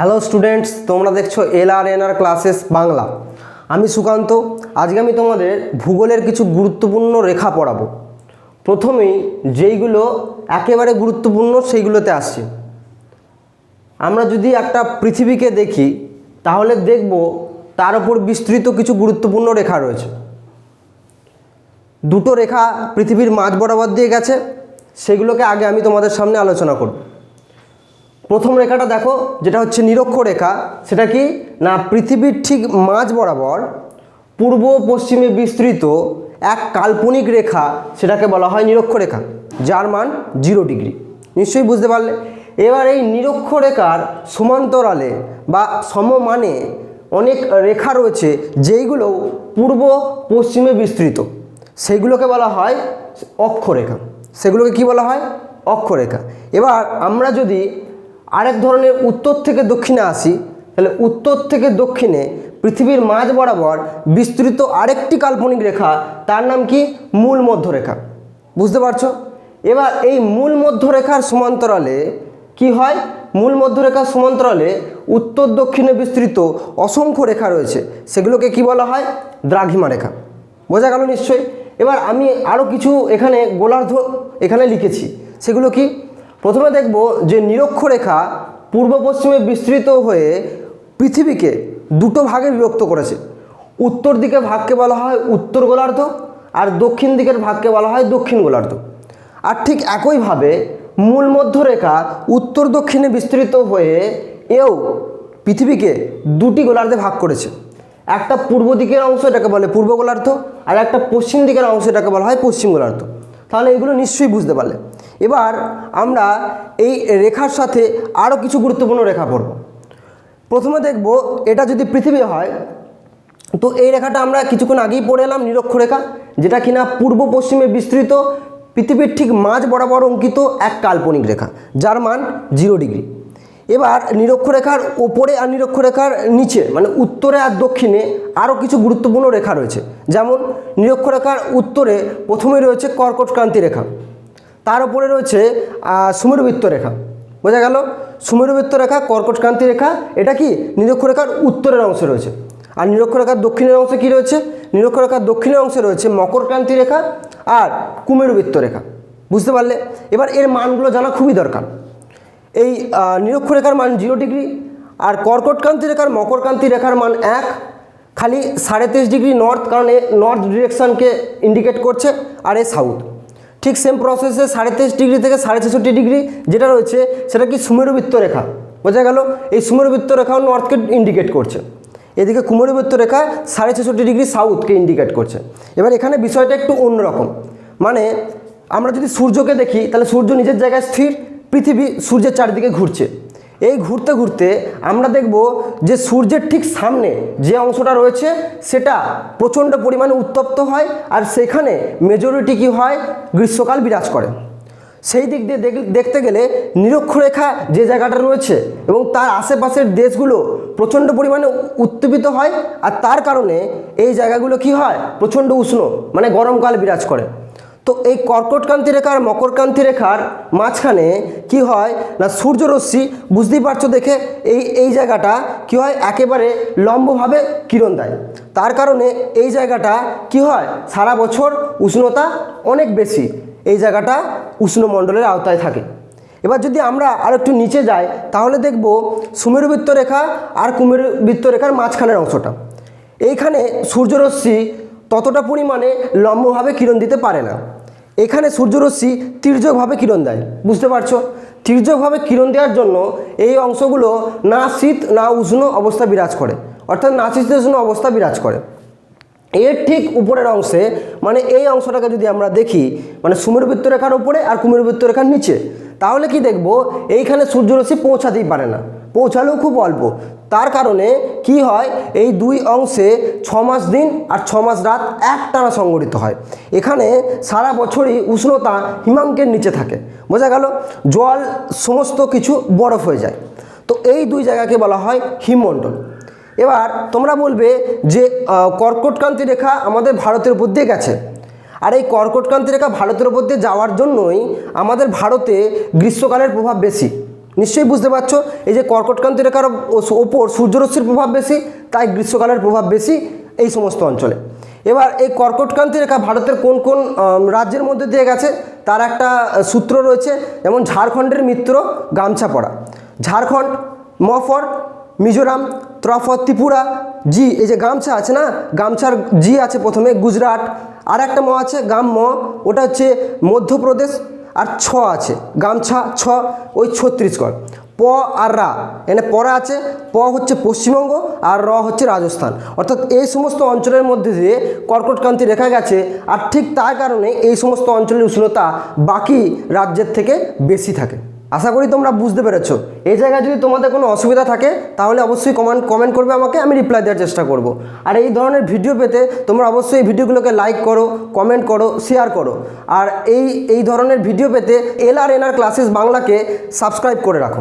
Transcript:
Hello students তোমরা দেখছ L R N R classes Bangla. আমি সুকান্ত, আজকে আমি তোমাদের ভূগোলের কিছু গুরুত্বপূর্ণ রেখা পড়াবো। প্রথমেই যেইগুলো একেবারে গুরুত্বপূর্ণ সেইগুলোতে আসছি। আমরা যদি একটা পৃথিবীকে দেখি, তাহলে দেখব তার উপর বিস্তৃত কিছু গুরুত্বপূর্ণ রেখা রয়েছে। দুটো রেখা পৃথিবীর মাঝ বরাবর দিয়ে গেছে, সেগুলোকে আগে আমি তোমাদের সামনে আলোচনা করব। প্রথম রেখাটা দেখো, যেটা হচ্ছে নিরক্ষরেখা সেটা কি? না, পৃথিবীর ঠিক মাঝ বরাবর পূর্ব পশ্চিমে বিস্তৃত এক কাল্পনিক রেখা, সেটাকে বলা হয় নিরক্ষরেখা যার মান জিরো ডিগ্রি। নিশ্চয়ই বুঝতে পারলে? এবার এই নিরক্ষরেখার সমান্তরালে বা সমমানে অনেক রেখা রয়েছে, যেইগুলো পূর্ব পশ্চিমে বিস্তৃত। সেইগুলোকে বলা হয় অক্ষরেখা সেগুলোকে কি বলা হয়? অক্ষরেখা এবার আমরা যদি আরেক ধরনের উত্তর থেকে দক্ষিণে আসি, তাহলে উত্তর থেকে দক্ষিণে পৃথিবীর মাঝ বরাবর বিস্তৃত আরেকটি কাল্পনিক রেখা, তার নাম কি? মূল মধ্যরেখা। বুঝতে পারছ? এবার এই মূল মধ্যরেখার সমান্তরালে কি হয়? মূল মধ্যরেখার সমান্তরালে উত্তর দক্ষিণে বিস্তৃত অসংখ্য রেখা রয়েছে, সেগুলোকে কি বলা হয়? দ্রাঘিমা রেখা। বোঝা গেল নিশ্চয়ই? এবার আমি আরও কিছু এখানে গোলার্ধ এখানে লিখেছি, সেগুলো কি? প্রথমে দেখব যে নিরক্ষরেখা পূর্ব পশ্চিমে বিস্তৃত হয়ে পৃথিবীকে দুটো ভাগে বিভক্ত করেছে। উত্তর দিকে ভাগকে বলা হয় উত্তর গোলার্ধ আর দক্ষিণ দিকের ভাগকে বলা হয় দক্ষিণ গোলার্ধ। আর ঠিক একইভাবে মূল মধ্যরেখা উত্তর দক্ষিণে বিস্তৃত হয়ে এও পৃথিবীকে দুটি গোলার্ধে ভাগ করেছে। একটা পূর্ব দিকের অংশ এটাকে বলে পূর্ব গোলার্ধ আর একটা পশ্চিম দিকের অংশ এটাকে বলা হয় পশ্চিম গোলার্ধ। তাহলে এগুলো নিশ্চয়ই বুঝতে পারলে। এবার আমরা এই রেখার সাথে আরও কিছু গুরুত্বপূর্ণ রেখা পড়ব। প্রথমে দেখব এটা যদি পৃথিবী হয়, তো এই রেখাটা আমরা কিছুক্ষণ আগেই পড়ে এলাম নিরক্ষরেখা যেটা কিনা পূর্ব পশ্চিমে বিস্তৃত, পৃথিবীর ঠিক মাঝ বরাবর অঙ্কিত এক কাল্পনিক রেখা, যার মান জিরো ডিগ্রি। এবার নিরক্ষরেখার ওপরে আর নিরক্ষরেখার নিচে মানে উত্তরে আর দক্ষিণে আরও কিছু গুরুত্বপূর্ণ রেখা রয়েছে। যেমন নিরক্ষরেখার উত্তরে প্রথমে রয়েছে কর্কটক্রান্তি রেখা। তার উপরে রয়েছে সুমেরুবৃত্ত রেখা। বোঝা গেল? সুমেরুবৃত্ত রেখা কর্কটক্রান্তি রেখা, এটা কি? নিরক্ষরেখার উত্তরের অংশে রয়েছে। আর নিরক্ষরেখার দক্ষিণের অংশে কি রয়েছে? নিরক্ষরেখার দক্ষিণের অংশে রয়েছে মকরক্রান্তি রেখা আর কুমেরুবৃত্ত রেখা। বুঝতে পারলে? এবার এর মানগুলো জানা খুবই দরকার। এই নিরক্ষরেখার মান জিরো ডিগ্রি আর কর্কটক্রান্তি রেখার মকরক্রান্তি রেখার মান এক। খালি সাড়ে তেইশ ডিগ্রি নর্থ কারণ এ নর্থ ডিরেকশানকে ইন্ডিকেট করছে, আর এ সাউথ ঠিক সেম প্রসেসে সাড়ে তেইশ ডিগ্রি থেকে সাড়ে ছেষট্টি ডিগ্রি যেটা রয়েছে, সেটা কি সুমেরুবৃত্ত রেখা? বোঝা গেল, এই সুমেরুবৃত্ত রেখাও নর্থকে ইন্ডিকেট করছে। এদিকে কুমেরুবৃত্ত রেখা সাড়ে ছেষট্টি ডিগ্রি সাউথকে ইন্ডিকেট করছে। এবার এখানে বিষয়টা একটু অন্যরকম। মানে আমরা যদি সূর্যকে দেখি, তাহলে সূর্য নিজের জায়গায় স্থির, পৃথিবী সূর্যের চারিদিকে ঘুরছে। এই ঘুরতে ঘুরতে আমরা দেখব যে সূর্যের ঠিক সামনে যে অংশটা রয়েছে, সেটা প্রচণ্ড পরিমাণে উত্তপ্ত হয় আর সেখানে মেজরিটি কি হয়? গ্রীষ্মকাল বিরাজ করে। সেই দিক দিয়ে দেখ- দেখতে গেলে নিরক্ষরেখা যে জায়গাটা রয়েছে এবং তার আশেপাশের দেশগুলো প্রচণ্ড পরিমাণে উত্তেপিত হয় আর তার কারণে এই জায়গাগুলো কি হয়? প্রচণ্ড উষ্ণ মানে গরমকাল বিরাজ করে। তো এই কর্কটকান্তি রেখা আর মকরকান্তি রেখার মাঝখানে কি হয় না সূর্যরশ্মি বুঝতেই পারছ দেখে এই এই জায়গাটা কি হয় একেবারে লম্বভাবে কিরণ দেয়। তার কারণে এই জায়গাটা কি হয়? সারা বছর উষ্ণতা অনেক বেশি। এই জায়গাটা উষ্ণমণ্ডলের আওতায় থাকে। এবার যদি আমরা আর একটু নিচে যাই, তাহলে দেখব সুমেরুবৃত্ত রেখা আর কুমেরুবৃত্ত রেখার মাঝখানের অংশটা। এইখানে সূর্যরশ্মি ততটা পরিমাণে লম্বভাবে কিরণ দিতে পারে না। এখানে সূর্যরশ্মি তির্যকভাবে কিরণ দেয়, বুঝতে পারছ? তির্যকভাবে কিরণ দেওয়ার জন্য এই অংশগুলো না শীত, না উষ্ণ অবস্থা বিরাজ করে। অর্থাৎ না শীতোষ্ণ অবস্থা বিরাজ করে। এর ঠিক উপরের অংশে মানে এই অংশটাকে যদি আমরা দেখি মানে সুমেরবৃত্ত রেখার উপরে আর কুমেরবৃত্ত রেখার নিচে, তাহলে কি দেখব? এইখানে সূর্যরশ্মি পৌঁছাতেই পারে না। পৌঁছালেও খুব অল্প। তার কারণে কি হয়, এই দুই অংশে ছ মাস দিন আর ছ মাস রাত একটানা সংগঠিত হয়। এখানে সারা বছরই উষ্ণতা হিমাঙ্কের নিচে থাকে। বোঝা গেল, জল সমস্ত কিছু বরফ হয়ে যায়। তো এই দুই জায়গাকে বলা হয় হিমমণ্ডল। এবার তোমরা বলবে যে কর্কটক্রান্তি রেখা আমাদের ভারতের উপর দিয়ে গেছে। আর এই কর্কটক্রান্তি রেখা ভারতের উপর দিয়ে যাওয়ার জন্যই আমাদের ভারতে গ্রীষ্মকালের প্রভাব বেশি। নিশ্চয়ই বুঝতে পারছ। এই যে কর্কটক্রান্তি রেখার ওপর সূর্যরশ্মির প্রভাব বেশি, তাই গ্রীষ্মকালের প্রভাব বেশি এই সমস্ত অঞ্চলে। এবার এই কর্কটক্রান্তি রেখা ভারতের কোন কোন রাজ্যের মধ্যে দিয়ে গেছে, তার একটা সূত্র রয়েছে, যেমন ঝাড়খণ্ডের মিত্র গামছা পড়া ঝাড়খণ্ড, মফর, মিজোরাম ত্রফর ত্রিপুরা, জি, এই যে গামছা আছে না, গামছার জি আছে প্রথমে, গুজরাট। আর একটা ম আছে, গাম ম, ওটা হচ্ছে মধ্যপ্রদেশ আর ছ আছে। গামছা ছ, ওই ছত্রিশগড়। প আর রা। এনে পরা আছে। প হচ্ছে পশ্চিমবঙ্গ আর র হচ্ছে রাজস্থান। অর্থাৎ এই সমস্ত অঞ্চলের মধ্যে দিয়ে কর্কটক্রান্তি রেখা গেছে আর ঠিক তার কারণে এই সমস্ত অঞ্চলের উষ্ণতা বাকি রাজ্যের থেকে বেশি থাকে। আশা করি তোমরা বুঝতে পেরেছ। এই জায়গায় যদি তোমাদের কোনো অসুবিধা থাকে, তাহলে অবশ্যই কমেন্ট কমেন্ট করবে আমাকে, আমি রিপ্লাই দেওয়ার চেষ্টা করব। আর এই ধরনের ভিডিও পেতে তোমরা অবশ্যই এই ভিডিওগুলোকে লাইক করো কমেন্ট করো শেয়ার করো। আর এই এই ধরনের ভিডিও পেতে L R N R classes বাংলাকে সাবস্ক্রাইব করে রাখো।